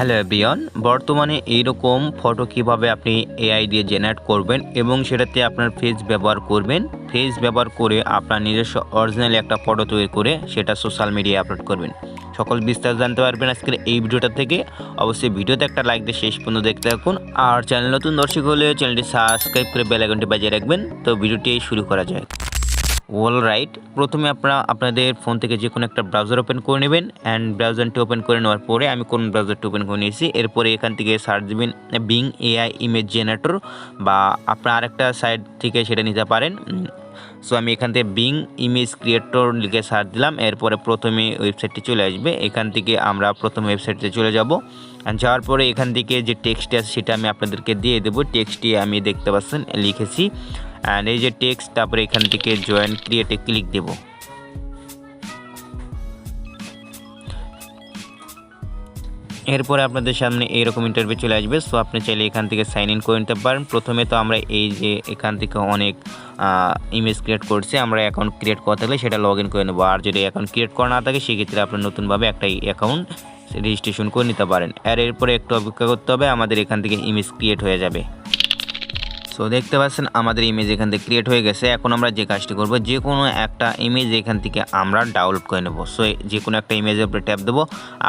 Hello everyone, বর্তমানে এইরকম photo কীভাবে আপনি এআই দিয়ে জেনারেট করবেন এবং সেটাতে আপনার ফেস ব্যবহার করবেন ফেস ব্যবহার করে আপনার নিজস্ব অরিজিনাল একটা ফটো তৈরি করে সেটা সোশ্যাল মিডিয়ায় আপলোড করবেন। সকল বিস্তার জানতে পারবেন আজকের এই ভিডিওটা থেকে। অবশ্যই ভিডিওতে একটা লাইক দিয়ে শেষ পর্যন্ত দেখতে থাকুন। আর চ্যানেল নতুন দর্শক হলে চ্যানেলটি সাবস্ক্রাইব করে বেল বাজিয়ে রাখবেন। তো ভিডিওটি শুরু করা যায় অল রাইট প্রথমে আপনারা আপনাদের ফোন থেকে যে কোনো একটা ব্রাউজার ওপেন করে নেবেন অ্যান্ড ব্রাউজারটি ওপেন করে নেওয়ার পরে আমি কোন ব্রাউজারটি ওপেন করে নিয়েছি। এরপরে এখান থেকে সার্চ দেবেন বিং এআই ইমেজ জেনারেটর বা আপনার আরেকটা সাইট থেকে সেটা নিতে পারেন। সো আমি এখান থেকে বিং ইমেজ ক্রিয়েটর লিখে সার্চ দিলাম। এরপরে প্রথমে ওয়েবসাইটটি চলে আসবে। এখান থেকে আমরা প্রথম ওয়েবসাইটে চলে যাব। যাওয়ার পরে এখান থেকে যে টেক্সটটি আছে সেটা আমি আপনাদেরকে দিয়ে দেবো। টেক্সটটি আমি দেখতে পাচ্ছেন, লিখেছি। অ্যান্ড এই যে টেক্সট তারপরে এখান থেকে জয়েন ক্রিয়েটে ক্লিক দেব। এরপরে আপনাদের সামনে এইরকম ইন্টারভিউ চলে আসবে। সো আপনি চাইলে এখান থেকে সাইন ইন করে নিতে পারেন। প্রথমে তো আমরা এই যে এখান থেকে অনেক ইমেজ ক্রিয়েট করছি, আমরা অ্যাকাউন্ট ক্রিয়েট করা থাকলে সেটা লগ ইন করে নেব। আর যদি অ্যাকাউন্ট ক্রিয়েট করা না থাকে, সেক্ষেত্রে আপনার নতুনভাবে একটা অ্যাকাউন্ট রেজিস্ট্রেশন করে নিতে পারেন। আর এরপরে একটু অপেক্ষা করতে হবে, আমাদের এখান থেকে ইমেজ ক্রিয়েট হয়ে যাবে। সো দেখতে পাচ্ছেন আমাদের ইমেজ এখান থেকে ক্রিয়েট হয়ে গেছে। এখন আমরা যে কাজটি করব, যে কোনো একটা ইমেজ এখান থেকে আমরা ডাউনলোড করে নেব। সো যে কোনো একটা ইমেজের উপরে ট্যাপ দেবো।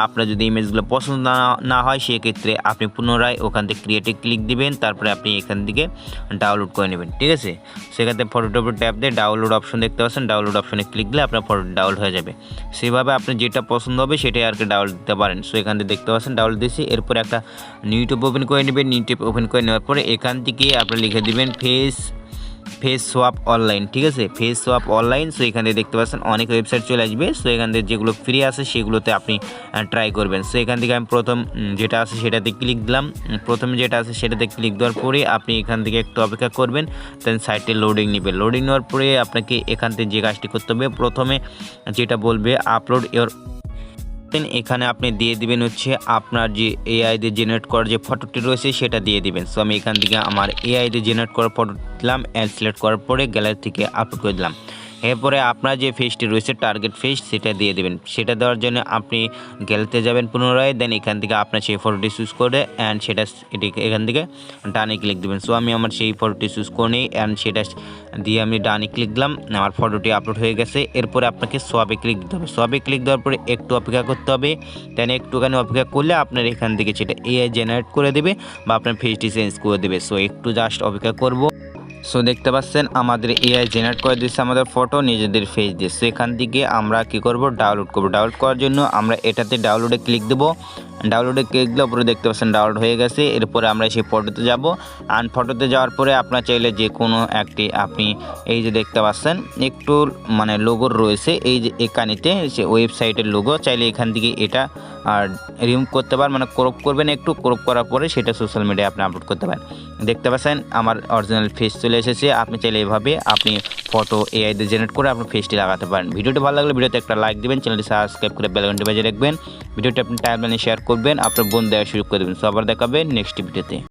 আপনার যদি ইমেজগুলো পছন্দ না হয়, সেক্ষেত্রে আপনি পুনরায় ওখান থেকে ক্রিয়েটে ক্লিক দিবেন। তারপরে আপনি এখান থেকে ডাউনলোড করে নেবেন। ঠিক আছে? সেখান থেকে ফটোটার উপর ট্যাপ দিয়ে ডাউনলোড অপশন দেখতে পাচ্ছেন। ডাউনলোড অপশনে ক্লিক দিলে আপনার ফটো ডাউনলোড হয়ে যাবে। সেভাবে আপনি যেটা পছন্দ হবে, সেটাই আর কি ডাউনলোড দিতে পারেন। সো এখান থেকে দেখতে পাচ্ছেন ডাউনলোড দিয়েছি। এরপরে একটা ইউটিউব ওপেন করে নেবেন। ইউটিউব ওপেন করে নেওয়ার পরে এখান থেকে আপনি লিখে দিবেন ফেস ফেস সোয়াপ অনলাইন ঠিক আছে? ফেস সোয়াপ অনলাইন সো এখান থেকে দেখতে পাচ্ছেন অনেক ওয়েবসাইট চলে আসবে। সো এখান থেকে যেগুলো ফ্রি আছে, সেগুলোতে আপনি ট্রাই করবেন। সো এখান থেকে আমি প্রথম যেটা আছে সেটাতে ক্লিক দিলাম। প্রথমে যেটা আছে সেটাতে ক্লিক দেওয়ার পরে আপনি এখান থেকে একটু অপেক্ষা করবেন দেন সাইটে লোডিং নেবে লোডিং নেওয়ার পরে আপনাকে এখান থেকে যে কাজটি করতে হবে, প্রথমে যেটা বলবে আপলোড ইওর দেন এখানে আপনি দিয়ে দিবেন হচ্ছে আপনার যে এআই দিয়ে জেনারেট করার যে ফটোটি রয়েছে সেটা দিয়ে দিবেন। সো আমি এখান থেকে আমার এআই দিয়ে জেনারেট করার ফটো দিলাম অ্যান্ড সিলেক্ট করার পরে গ্যালারি থেকে আপলোড করে দিলাম। এরপরে আপনার যে ফেসটি রয়েছে টার্গেট ফেস সেটা দিয়ে দেবেন। সেটা দেওয়ার জন্য আপনি গেলতে যাবেন পুনরায় দেন এখান থেকে আপনার সেই ফটোটি চুজ করে অ্যান্ড সেটা এটি এখান থেকে ডানে ক্লিক দেবেন। সো আমি আমার সেই ফটোটি চুজ করে নিই অ্যান্ড সেটা দিয়ে আমি ডানে ক্লিক দিলাম, আমার ফটোটি আপলোড হয়ে গেছে। এরপরে আপনাকে সোয়াবে ক্লিক দিতে হবে। সোয়াবে ক্লিক দেওয়ার পরে একটু অপেক্ষা করতে হবে দেন একটুখানি অপেক্ষা করলে আপনার এখান থেকে সেটা এআই জেনারেট করে দেবে, বা আপনার ফেসটি চেঞ্জ করে দেবে। সো একটু জাস্ট অপেক্ষা করব। সো দেখতে পাচ্ছেন, আমাদের এআই জেনারেট করে দিচ্ছে আমাদের ফটো নিজেদের ফেস দিয়ে। সো এখান থেকে আমরা কি করব? ডাউনলোড করব। ডাউনলোড করার জন্য আমরা এটাতে ডাউনলোডে ক্লিক দেবো। ডাউনলোডে ক্লিক দিলে উপরে দেখতে পাচ্ছেন ডাউনলোড হয়ে গেছে। এরপরে আমরা সেই ফটোতে যাব। আর ফটোতে যাওয়ার পরে আপনার চাইলে যে কোনো একটি আপনি এই যে দেখতে পাচ্ছেন, একটু মানে লোগোর রয়েছে। এই যে এখানেতে সে ওয়েবসাইটের লোগো চাইলে এখান থেকে এটা, আর রিমুভ করতে পারেন। মানে ক্রপ করবেন একটু ক্রপ করার পরে সেটা সোশ্যাল মিডিয়ায় আপনি আপলোড করতে পারেন। দেখতে পাচ্ছেন, আমার অরিজিনাল ফেস চলে এসেছে। আপনি চাইলে এভাবে আপনি ফটো এআই দিয়ে জেনারেট করে আপনি ফেসটি লাগাতে পারেন। ভিডিওটি ভালো লাগলে ভিডিওতে একটা লাইক দিবেন চ্যানেলটি সাবস্ক্রাইব করে বেলঘন্টি বাজিয়ে রাখবেন। ভিডিওটি আপনি টাইমলাইনে শেয়ার করবেন, আপনার বোন দেওয়া শুরু করে দেবেন। সো আবার দেখাবে নেক্সট ভিডিওতে